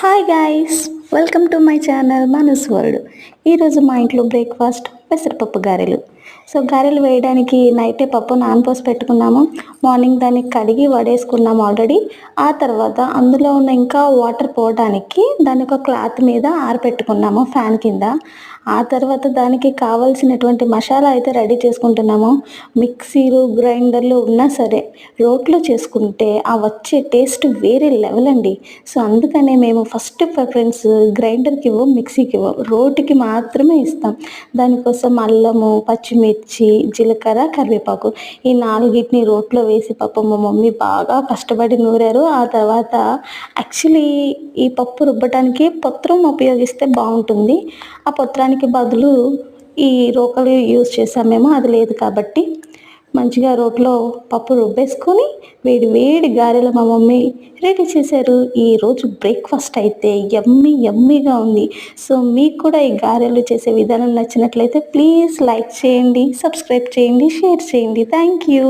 Hi guys welcome to my channel Manas world ఈరోజు మా ఇంట్లో బ్రేక్ఫాస్ట్ పెసరపప్పు గారెలు. సో గారెలు వేయడానికి నైటే పప్పు నానపోసి పెట్టుకున్నాము. మార్నింగ్ దాన్ని కడిగి వడేసుకున్నాము ఆల్రెడీ. ఆ తర్వాత అందులో ఉన్న ఇంకా వాటర్ పోవడానికి దాన్ని ఒక క్లాత్ మీద ఆరపెట్టుకున్నాము ఫ్యాన్ కింద. ఆ తర్వాత దానికి కావాల్సినటువంటి మసాలా అయితే రెడీ చేసుకుంటున్నాము. మిక్సీలు గ్రైండర్లు ఉన్నా సరే రోట్లో చేసుకుంటే ఆ వచ్చే టేస్ట్ వేరే లెవెల్ అండి. సో అందుకనే మేము ఫస్ట్ ప్రిఫరెన్స్ గ్రైండర్కి ఇవ్వం మిక్సీకి ఇవ్వం రోటికి మాత్రమే ఇస్తాం. దానికోసం అల్లము పచ్చిమిర్చి జీలకర్ర కరివేపాకు ఈ నాలుగిటిని రోట్లో వేసి పాపం మా మమ్మీ బాగా కష్టపడి నూరారు. ఆ తర్వాత యాక్చువల్లీ ఈ పప్పు రుబ్బటానికి పత్రం ఉపయోగిస్తే బాగుంటుంది. ఆ పత్రానికి బదులు ఈ రోకలు యూజ్ మేము అది లేదు కాబట్టి. మంచిగా రోట్లో పప్పు రుబ్బేసుకొని వేడి వేడి గారెలు మా మమ్మీ రెడీ చేశారు. ఈరోజు బ్రేక్ఫాస్ట్ అయితే యమ్మీ యమ్మీగా ఉంది. సో మీకు కూడా ఈ గారెలు చేసే విధానం నచ్చినట్లయితే ప్లీజ్ లైక్ చేయండి సబ్స్క్రైబ్ చేయండి షేర్ చేయండి. Thank you